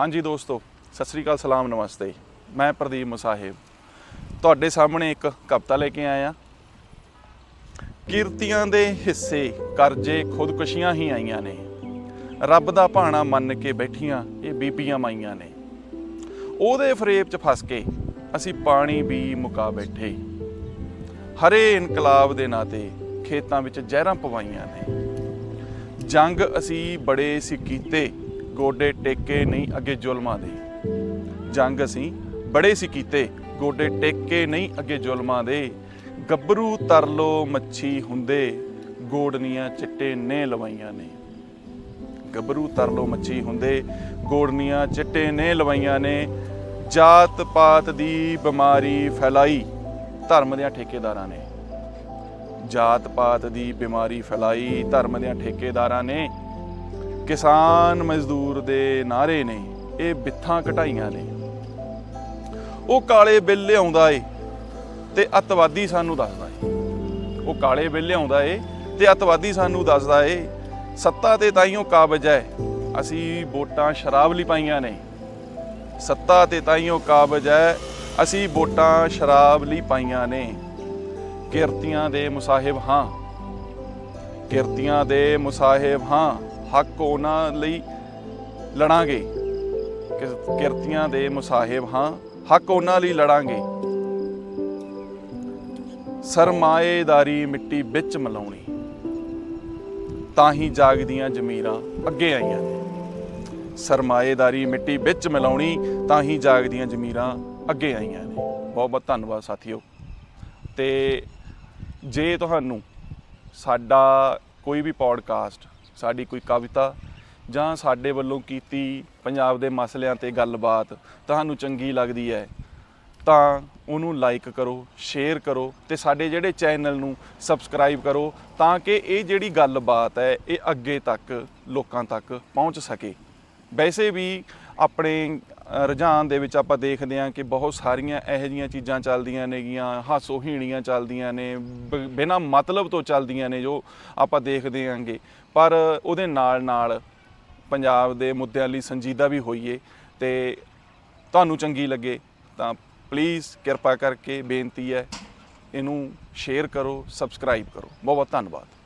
ਹਾਂਜੀ ਦੋਸਤੋ, ਸਤਿ ਸ੍ਰੀ ਅਕਾਲ, ਸਲਾਮ, ਨਮਸਤੇ। ਮੈਂ ਪ੍ਰਦੀਪ ਮੁਸਾਹਿਬ। ਤੁਹਾਡੇ ਸਾਹਮਣੇ ਇੱਕ ਕਵਿਤਾ ਲੈ ਕੇ ਆਇਆ। ਕਿਰਤੀਆਂ ਦੇ ਹਿੱਸੇ ਕਰਜ਼ੇ ਖੁਦਕੁਸ਼ੀਆਂ ਹੀ ਆਈਆਂ ਨੇ। ਰੱਬ ਦਾ ਭਾਣਾ ਮੰਨ ਕੇ ਬੈਠੀਆਂ ਇਹ ਬੀਬੀਆਂ ਮਾਈਆਂ ਨੇ। ਉਹਦੇ ਫਰੇਬ 'ਚ ਫਸ ਕੇ ਅਸੀਂ ਪਾਣੀ ਵੀ ਮੁਕਾ ਬੈਠੇ। ਹਰੇ ਇਨਕਲਾਬ ਦੇ ਨਾਤੇ ਖੇਤਾਂ ਵਿੱਚ ਜ਼ਹਿਰਾਂ ਪਵਾਈਆਂ ਨੇ। ਜੰਗ ਅਸੀਂ ਬੜੇ ਸੀ ਕੀਤੇ। ਗੋਡੇ ਟੇਕੇ ਨਹੀਂ ਅੱਗੇ ਜ਼ੁਲਮਾਂ ਦੇ। ਜੰਗ ਅਸੀਂ ਬੜੇ ਸੀ ਕੀਤੇ, ਗੋਡੇ ਟੇਕੇ ਨਹੀਂ ਅੱਗੇ ਜ਼ੁਲਮਾਂ ਦੇ। ਗੱਭਰੂ ਤਰਲੋ ਮੱਛੀ ਹੁੰਦੇ ਗੋੜਨੀਆਂ ਚਿੱਟੇ ਨੇ ਲਵਾਈਆਂ ਨੇ। ਗੱਭਰੂ ਤਰਲੋ ਮੱਛੀ ਹੁੰਦੇ ਗੋੜਨੀਆਂ ਚਿੱਟੇ ਨੇ ਲਵਾਈਆਂ ਨੇ। ਜਾਤ ਪਾਤ ਦੀ ਬਿਮਾਰੀ ਫੈਲਾਈ ਧਰਮ ਦੇ ਠੇਕੇਦਾਰਾਂ ਨੇ। ਜਾਤ ਪਾਤ ਦੀ ਬਿਮਾਰੀ ਫੈਲਾਈ ਧਰਮ ਦੇ ਠੇਕੇਦਾਰਾਂ ਨੇ। ਕਿਸਾਨ ਮਜ਼ਦੂਰ ਦੇ ਨਾਰੇ ਨੇ, ਇਹ ਬਿੱਥਾਂ ਘਟਾਈਆਂ ਨੇ। ਉਹ ਕਾਲੇ ਬਿੱਲ ਲਿਆਉਂਦਾ ਏ ਤੇ ਅਤਵਾਦੀ ਸਾਨੂੰ ਦੱਸਦਾ ਏ। ਉਹ ਕਾਲੇ ਬਿੱਲ ਲਿਆਉਂਦਾ ਏ ਤੇ ਅਤਵਾਦੀ ਸਾਨੂੰ ਦੱਸਦਾ ਏ, ਸੱਤਾ ਤੇ ਤਾਈਓ ਕਾਬਜ ਹੈ, ਅਸੀਂ ਵੋਟਾਂ ਸ਼ਰਾਬ ਲਈ ਪਾਈਆਂ ਨੇ। ਸੱਤਾ ਤੇ ਤਾਈਓ ਕਾਬਜ ਹੈ, ਅਸੀਂ ਵੋਟਾਂ ਸ਼ਰਾਬ ਲਈ ਪਾਈਆਂ ਨੇ। ਕਿਰਤੀਆਂ ਦੇ ਮੁਸਾਹਿਬ ਹਾਂ, ਕਿਰਤੀਆਂ ਦੇ ਮੁਸਾਹਿਬ ਹਾਂ। ਹੱਕ ਉਹਨਾਂ ਲਈ ਲੜਾਂਗੇ। ਕਿਰ- ਕਿਰਤੀਆਂ ਦੇ ਮੁਸਾਹਿਬ ਹਾਂ, ਹੱਕ ਉਹਨਾਂ ਲਈ ਲੜਾਂਗੇ। ਸਰਮਾਏਦਾਰੀ ਮਿੱਟੀ ਵਿੱਚ ਮਿਲਾਉਣੀ, ਤਾਂ ਹੀ ਜਾਗਦੀਆਂ ਜ਼ਮੀਰਾਂ ਅੱਗੇ ਆਈਆਂ ਨੇ। ਸਰਮਾਏਦਾਰੀ ਮਿੱਟੀ ਵਿੱਚ ਮਿਲਾਉਣੀ, ਤਾਂ ਹੀ ਜਾਗਦੀਆਂ ਜ਼ਮੀਰਾਂ ਅੱਗੇ ਆਈਆਂ ਨੇ। ਬਹੁਤ ਬਹੁਤ ਧੰਨਵਾਦ ਸਾਥੀਓ। ਤੇ ਜੇ ਤੁਹਾਨੂੰ ਸਾਡਾ ਕੋਈ ਵੀ ਪੋਡਕਾਸਟ ਸਾਡੀ ਕੋਈ ਕਵਿਤਾ ਜਾਂ ਸਾਡੇ ਵੱਲੋਂ ਕੀਤੀ ਪੰਜਾਬ ਦੇ ਮਸਲਿਆਂ ਤੇ ਗੱਲਬਾਤ ਤੁਹਾਨੂੰ ਚੰਗੀ ਲੱਗਦੀ ਹੈ, ਤਾਂ ਉਹਨੂੰ ਲਾਈਕ ਕਰੋ ਸ਼ੇਅਰ ਕਰੋ ਤੇ ਸਾਡੇ ਜਿਹੜੇ ਚੈਨਲ ਨੂੰ ਸਬਸਕ੍ਰਾਈਬ ਕਰੋ ਤਾਂ ਕਿ ਇਹ ਜਿਹੜੀ ਗੱਲਬਾਤ ਹੈ, ਇਹ ਅੱਗੇ ਤੱਕ ਲੋਕਾਂ ਤੱਕ ਪਹੁੰਚ ਸਕੇ। ਵੈਸੇ ਵੀ ਆਪਣੇ ਰੁਝਾਨ ਦੇ ਵਿੱਚ ਆਪਾਂ ਦੇਖਦੇ ਹਾਂ ਕਿ ਬਹੁਤ ਸਾਰੀਆਂ ਇਹੋ ਜਿਹੀਆਂ ਚੀਜ਼ਾਂ ਚੱਲਦੀਆਂ ਨੇਗੀਆਂ, ਹਾਸੋਹੀਣੀਆਂ ਚੱਲਦੀਆਂ ਨੇ, ਬ- ਬਿਨਾਂ ਮਤਲਬ ਤੋਂ ਚੱਲਦੀਆਂ ਨੇ ਜੋ ਆਪਾਂ ਦੇਖਦੇ ਆਂਗੇ ਪਰ ਉਹਦੇ ਨਾਲ ਨਾਲ ਪੰਜਾਬ ਦੇ ਮੁੱਦਿਆਂ ਲਈ ਸੰਜੀਦਾ ਵੀ ਹੋਈਏ ਤੇ ਤੁਹਾਨੂੰ ਚੰਗੀ ਲੱਗੇ ਤਾਂ ਪਲੀਜ਼ ਕਿਰਪਾ ਕਰਕੇ ਬੇਨਤੀ ਹੈ, ਇਹਨੂੰ ਸ਼ੇਅਰ ਕਰੋ ਸਬਸਕ੍ਰਾਈਬ ਕਰੋ। ਬਹੁਤ ਬਹੁਤ ਧੰਨਵਾਦ।